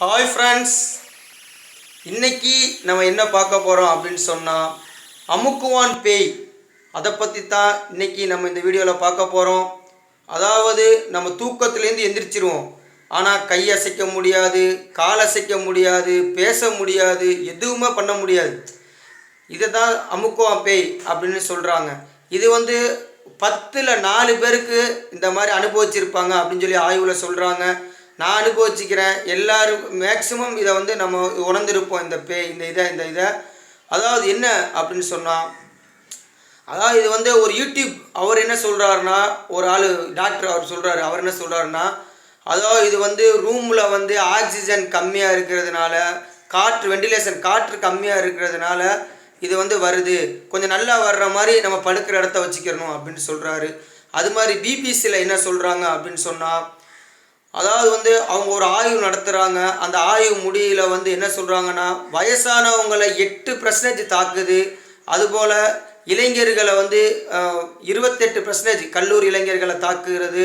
Hi friends இன்னைக்கு நம்ம என்ன பார்க்க போகிறோம் அப்படின்னு சொன்னால் அமுக்குவான் பேய். அதை பற்றி தான் இன்னைக்கு நம்ம இந்த வீடியோவில் பார்க்க போகிறோம் அதாவது நம்ம தூக்கத்துலேருந்து எந்திரிச்சிருவோம். ஆனால் கை அசைக்க முடியாது கால் அசைக்க முடியாது பேச முடியாது எதுவுமே பண்ண முடியாது. இதை தான் அமுக்குவான் பேய் அப்படின்னு சொல்கிறாங்க இது வந்து பத்தில் நாலு பேருக்கு இந்த மாதிரி அனுபவிச்சிருப்பாங்க அப்படின்னு சொல்லி ஆய்வில் சொல்கிறாங்க நான் அனுபவிச்சுக்கிறேன். எல்லாரும் மேக்ஸிமம் இதை வந்து நம்ம உணர்ந்திருப்போம். இந்த பே இந்த இதை இந்த இதை. அதாவது என்ன அப்படின்னு சொன்னால் அதாவது இது வந்து ஒரு யூடியூப். அவர் என்ன சொல்கிறாருன்னா ஒரு ஆள் டாக்டர் அவர் சொல்கிறாரு அவர் என்ன சொல்கிறாருன்னா அதாவது இது வந்து ரூமில் வந்து ஆக்சிஜன் கம்மியாக இருக்கிறதுனால காற்று வெண்டிலேஷன் காற்று கம்மியாக இருக்கிறதுனால இது வந்து வருது. கொஞ்சம் நல்லா வர்ற மாதிரி நம்ம படுக்கிற இடத்த வச்சுக்கிறணும் அப்படின்னு சொல்கிறாரு அது மாதிரி பிபிசியில் என்ன சொல்கிறாங்க அப்படின்னு சொன்னால் அதாவது வந்து அவங்க ஒரு ஆய்வு நடத்துகிறாங்க அந்த ஆய்வு முடியல வந்து என்ன சொல்கிறாங்கன்னா வயசானவங்களை எட்டு பர்சன்டேஜ் தாக்குது. அதுபோல் இளைஞர்களை வந்து இருபத்தெட்டு பர்சன்டேஜ் கல்லூரி இளைஞர்களை தாக்குகிறது.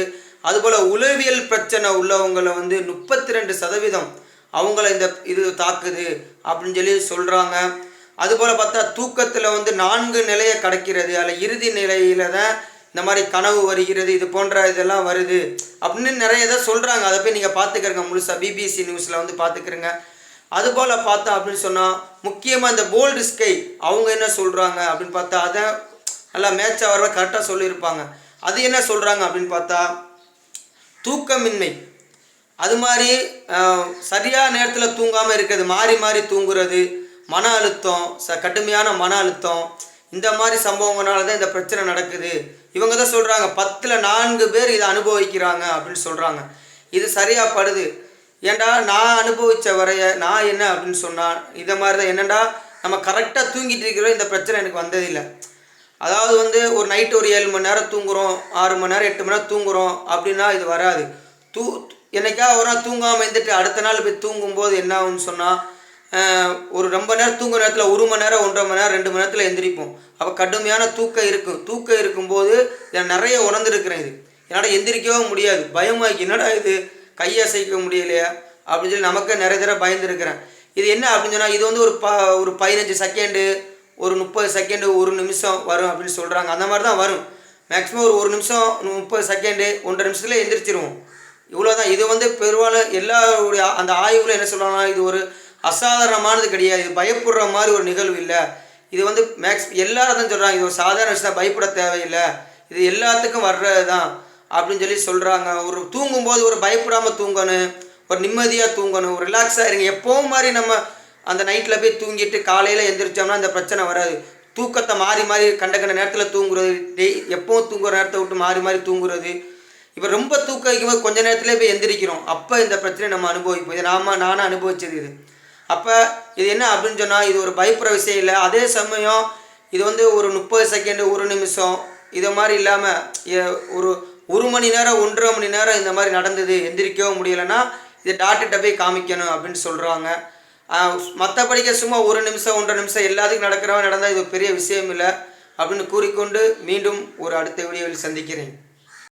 அதுபோல் உளவியல் பிரச்சனை உள்ளவங்களை வந்து முப்பத்தி ரெண்டு சதவீதம் அவங்கள இந்த இது தாக்குது அப்படின்னு சொல்லி சொல்கிறாங்க அதுபோல் பார்த்தா தூக்கத்தில் வந்து நான்கு நிலையை கடக்கிறது. அதில் இறுதி நிலையில் தான் இந்த மாதிரி கனவு வருகிறது இது போன்ற இதெல்லாம் வருது அப்படின்னு நிறைய இதை சொல்கிறாங்க அதை போய் நீங்கள் பார்த்துக்கிறங்க. முழுசாக பிபிசி நியூஸில் வந்து பார்த்துக்கிறங்க. அதுபோல் பார்த்தா அப்படின்னு சொன்னால் முக்கியமாக இந்த போல்டு ஸ்கை அவங்க என்ன சொல்கிறாங்க அப்படின்னு பார்த்தா அதை நல்லா மேட்சாக வர கரெக்டாக சொல்லியிருப்பாங்க. அது என்ன சொல்கிறாங்க அப்படின்னு பார்த்தா தூக்கமின்மை. அது மாதிரி சரியான நேரத்தில் தூங்காமல் இருக்கிறது மாறி மாறி தூங்குறது மன அழுத்தம் ச கடுமையான மன அழுத்தம் இந்த மாதிரி சம்பவங்களால தான் இந்த பிரச்சனை நடக்குது. இவங்க தான் சொல்கிறாங்க பத்தில் நான்கு பேர் இதை அனுபவிக்கிறாங்க அப்படின்னு சொல்கிறாங்க இது சரியாக படுது ஏன்டா நான் அனுபவித்த வரைய நான் என்ன அப்படின்னு சொன்னால் இதை மாதிரி தான் என்னடா நம்ம கரெக்டாக தூங்கிட்டு இருக்கிறோம் இந்த பிரச்சனை எனக்கு வந்ததில்லை. அதாவது வந்து ஒரு நைட்டு ஒரு ஏழு மணி நேரம் தூங்குகிறோம் ஆறு மணி நேரம் எட்டு மணி நேரம் தூங்குறோம் அப்படின்னா இது வராது. தூ என்னைக்கா ஒரு நாள் தூங்காமல் இருந்துட்டு அடுத்த நாள் போய் தூங்கும்போது என்ன ஆகுன்னு சொன்னால் ஒரு ரொம்ப நேரம் தூங்குற நேரத்தில் ஒரு மணி நேரம் ஒன்றரை மணி நேரம் ரெண்டு மணி நேரத்தில் எந்திரிப்போம். அப்போ கடுமையான தூக்கம் இருக்கும். தூக்கம் இருக்கும்போது நான் நிறைய உணர்ந்துருக்கிறேன் இது. என்னால் எந்திரிக்கவே முடியாது. பயமாக்கி என்னடா இது? கையை அசைக்க முடியலையா? அப்படின்னு சொல்லி நமக்கு நிறைய தடவை பயந்துருக்கிறேன். இது என்ன அப்படின்னு சொன்னால் இது வந்து ஒரு ப ஒரு பதினஞ்சு செகண்டு ஒரு முப்பது செகண்டு ஒரு நிமிஷம் வரும் அப்படின்னு சொல்கிறாங்க அந்த மாதிரி தான் வரும். மேக்ஸிமம் ஒரு ஒரு நிமிஷம் முப்பது செகண்டு ஒன்றரை நிமிஷத்தில் எந்திரிச்சிருவோம். இவ்வளோ தான் இது வந்து பெரும்பாலும் எல்லாருடைய அந்த ஆய்வில் என்ன சொல்கிறாங்கன்னா இது ஒரு அசாதாரணமானது கிடையாது. இது பயப்படுற மாதிரி ஒரு நிகழ்வு இல்லை. இது வந்து மேக்ஸ் எல்லாரும் தான் சொல்கிறாங்க இது ஒரு சாதாரண விஷயம் பயப்பட தேவையில்லை. இது எல்லாத்துக்கும் வர்றது தான் அப்படின்னு சொல்லி சொல்கிறாங்க ஒரு தூங்கும்போது ஒரு பயப்படாமல் தூங்கணும். ஒரு நிம்மதியாக தூங்கணும். ஒரு ரிலாக்ஸாக இருங்க. எப்போவும் மாதிரி நம்ம அந்த நைட்டில் போய் தூங்கிட்டு காலையில் எந்திரிச்சோம்னா அந்த பிரச்சனை வராது. தூக்கத்தை மாறி மாறி கண்ட கண்ட நேரத்தில் தூங்குறது டெய் எப்போவும் தூங்குற நேரத்தை விட்டு மாறி மாறி தூங்குறது. இப்போ ரொம்ப தூக்கம் வைக்கும்போது கொஞ்ச நேரத்துலேயே போய் எந்திரிக்கிறோம். அப்போ இந்த பிரச்சனையை நம்ம அனுபவிப்போம். இது நாம நானும் அனுபவிச்சது இது. அப்போ இது என்ன அப்படின்னு சொன்னால் இது ஒரு பயப்புற விஷயம் இல்லை. அதே சமயம் இது வந்து ஒரு முப்பது செகண்டு ஒரு நிமிஷம். இதை மாதிரி இல்லாமல் ஒரு ஒரு மணி நேரம் ஒன்றரை மணி நேரம் இந்த மாதிரி நடந்தது எந்திரிக்கவும் முடியலைன்னா இதை டாக்டர்கிட்ட போய் காமிக்கணும் அப்படின்னு சொல்கிறாங்க மற்றபடிக்க சும்மா ஒரு நிமிஷம் ஒன்றரை நிமிஷம் எல்லாத்துக்கும் நடக்கிறவன் நடந்தால் இது பெரிய விஷயம் இல்லை அப்படின்னு கூறிக்கொண்டு மீண்டும் ஒரு அடுத்த வீடியோவில் சந்திக்கிறேன்.